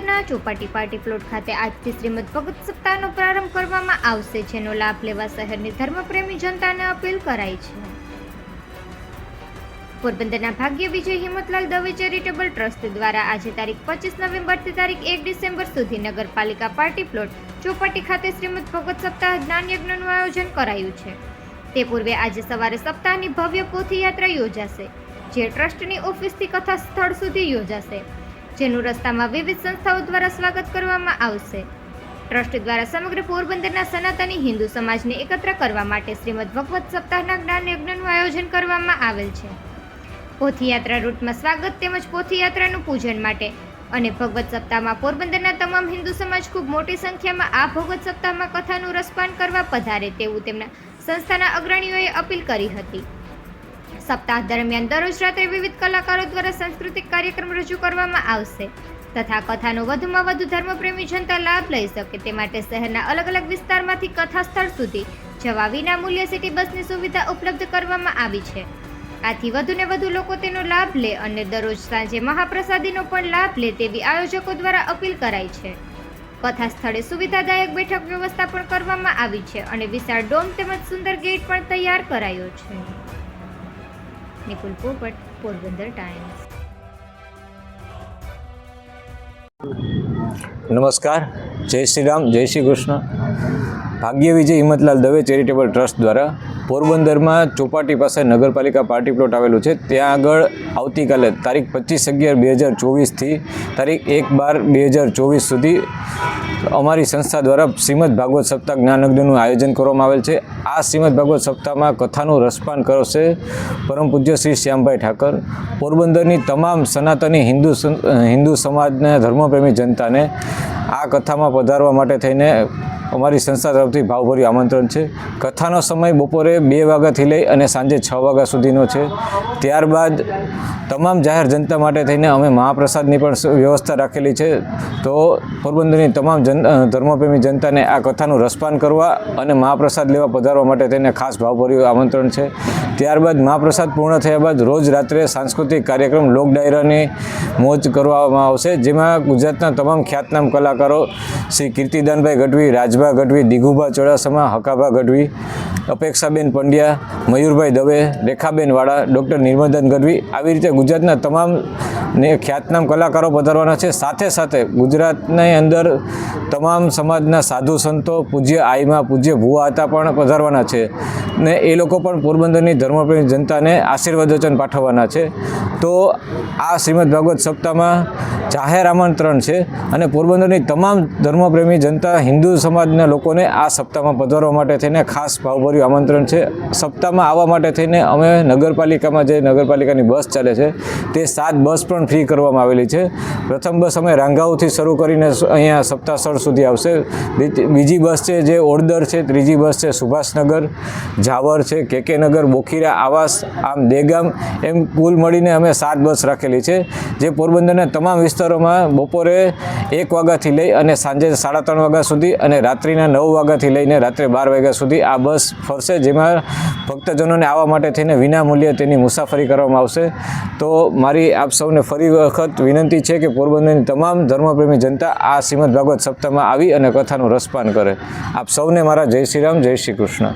Chowpatty party plot ખાતે આજથી શ્રીમદ ભગત સપ્તાહનો પ્રારંભ કરવામાં આવશે, જેનો લાભ લેવા શહેરની ધર્મપ્રેમી જનતાને અપીલ કરાઈ છે. પોરબંદરના ભાગ્ય વિજય હિંમતલાલ દવે ચેરિટેબલ ટ્રસ્ટ દ્વારા આજે તારીખ પચીસ નવેમ્બરથી તારીખ એક ડિસેમ્બર સુધી નગરપાલિકા પાર્ટી પ્લોટ ચોપાટી ખાતે શ્રીમદ ભગત સપ્તાહ જ્ઞાનયજ્ઞનું આયોજન કરાયું છે. તે પૂર્વે આજે સવારે સપ્તાહની ભવ્ય પોથીયાત્રા યોજાશે, જે ટ્રસ્ટની ઓફિસથી કથા સ્થળ સુધી યોજાશે. જેનું રસ્તામાં વિવિધ સંસ્થાઓ દ્વારા સ્વાગત કરવામાં આવશે. ટ્રસ્ટ દ્વારા સમગ્ર પોરબંદરના સનાતની હિન્દુ સમાજને એકત્ર કરવા માટે શ્રીમદ ભગવત સપ્તાહના જ્ઞાન યજ્ઞનું આયોજન કરવામાં આવેલ છે. પોથીયાત્રા રૂટમાં સ્વાગત તેમજ પોથીયાત્રાનું પૂજન માટે અને ભગવત સપ્તાહમાં પોરબંદરના તમામ હિન્દુ સમાજ ખૂબ મોટી સંખ્યામાં આ ભગવત સપ્તાહમાં કથાનું રસપાન કરવા પધારે તેવું તેમના સંસ્થાના અગ્રણીઓએ અપીલ કરી હતી. સપ્તાહ દરમિયાન દરરોજ રાત્રે વિવિધ કલાકારો દ્વારા સાંસ્કૃતિક કાર્યક્રમ રજૂ કરવામાં આવશે. તથા કથાનો વધુમાં વધુ ધર્મપ્રેમી જનતા લાભ લઈ શકે તે માટે શહેરના અલગ અલગ વિસ્તારમાંથી કથા સ્થળ સુધી જવા વિના મૂલ્યે સિટી બસની સુવિધા ઉપલબ્ધ કરવામાં આવી છે. આથી વધુને વધુ લોકો તેનો લાભ લે અને દરરોજ સાંજે મહાપ્રસાદીનો પણ લાભ લે તેવી આયોજકો દ્વારા અપીલ કરાઈ છે. કથા સ્થળે સુવિધાદાયક બેઠક વ્યવસ્થા પણ કરવામાં આવી છે અને વિશાળ ડોમ તેમજ સુંદર ગેટ પણ તૈયાર કરાયો છે. નિકુલ પોપટ પોરબંદર ટાઈમ્સ નમસ્કાર. જય શ્રી રામ જય શ્રી કૃષ્ણ. ભાગ્ય વિજય હિંમતલાલ દવે ચેરિટેબલ ટ્રસ્ટ દ્વારા પોરબંદરમાં ચોપાટી પાસે નગરપાલિકા પાર્ટી પ્લોટ આવેલું છે. ત્યાં આગળ આવતીકાલે તારીખ પચીસ અગિયાર બે હજાર ચોવીસથી તારીખ એક બાર બે હજાર ચોવીસ સુધી અમારી સંસ્થા દ્વારા શ્રીમદ ભાગવત સપ્તાહ જ્ઞાનયજ્ઞનું આયોજન કરવામાં આવેલ છે. આ શ્રીમદ ભાગવત સપ્તાહમાં કથાનું રસપાન કરશે પરમ પૂજ્ય શ્રી શ્યામભાઈ ઠાકર, પોરબંદરની તમામ સનાતની હિન્દુ હિન્દુ સમાજને ધર્મપ્રેમી જનતાને આ કથામાં પધારવા માટે થઈને અમારી સંસ્થા તરફથી ભાવભર્યું આમંત્રણ છે. કથાનો સમય બપોરે બે વાગ્યાથી લઈ અને સાંજે છ વાગ્યા સુધીનો છે. ત્યારબાદ તમામ જાહેર જનતા માટે થઈને અમે મહાપ્રસાદની પણ વ્યવસ્થા રાખેલી છે. તો પોરબંદરની તમામ જન ધર્મપ્રેમી જનતાને આ કથાનું રસપાન કરવા અને મહાપ્રસાદ લેવા પધારવા માટે થઈને ખાસ ભાવભર્યું આમંત્રણ છે. ત્યારબાદ મહાપ્રસાદ પૂર્ણ થયા બાદ રોજ રાત્રે સાંસ્કૃતિક કાર્યક્રમ લોક ડાયરાની મોજ કરવામાં આવશે, જેમાં ગુજરાતના તમામ ખ્યાતનામ કલાકારો શ્રી કીર્તિદાનભાઈ ગઢવી, રાજભા ગઢવી, દિગુભા ચોડાસમા, હકાભા ગઢવી, અપેક્ષાબેન પંડ્યા, મયુરભાઈ દવે, રેખાબેન વાળા, ડૉક્ટર નિર્મદન ગઢવી આવી રીતે ગુજરાતના તમામ ને ખ્યાતનામ કલાકારો પધારવાના છે. સાથે સાથે ગુજરાતની અંદર તમામ સમાજના સાધુ સંતો, પૂજ્ય આઈમાં, પૂજ્ય ભુવા હતા પણ પધારવાના છે ને એ લોકો પણ પોરબંદરની ધર્મપ્રેમી જનતાને આશીર્વાદ વચન પાઠવવાના છે. તો આ શ્રીમદ ભાગવત સપ્તાહમાં જાહેર આમંત્રણ છે અને પોરબંદરની તમામ ધર્મપ્રેમી જનતા હિન્દુ સમાજના લોકોને આ સપ્તાહમાં પધારવા માટે થઈને ખાસ ભાવભર્યું આમંત્રણ છે. સપ્તાહમાં આવવા માટે થઈને અમે નગરપાલિકામાં જે નગરપાલિકાની બસ ચાલે છે તે સાત બસ પણ ફ્રી કરવામાં આવેલી છે. પ્રથમ બસ અમે રાંગાઓથી શરૂ કરીને અહીંયા સપ્તાહસ્થળ સુધી આવશે. બીજી- બસ છે જે ઓડદર છે, ત્રીજી બસ છે સુભાષનગર, ઝાવર છે કેકે નગર બોખીરા આવાસ, આમ દેગામ, એમ કુલ મળીને અમે સાત બસ રાખેલી છે. જે પોરબંદરના તમામ વિસ્તારોમાં બપોરે એક વાગ્યાથી લઈ અને સાંજે સાડા ત્રણ વાગ્યા સુધી અને રાત્રિના નવ વાગ્યાથી લઈને રાત્રે બાર વાગ્યા સુધી આ બસ ફરશે, જેમાં ભક્તજનોને આવવા માટે થઈને વિના મૂલ્યે તેની મુસાફરી કરવામાં આવશે. તો મારી આપ સૌને ફરી વખત વિનંતી છે કે પોરબંદરની તમામ ધર્મપ્રેમી જનતા આ શ્રીમદ ભાગવત સપ્તાહમાં આવી અને કથાનું રસપાન કરે. આપ સૌને મારા જય શ્રી રામ, જય શ્રી કૃષ્ણ.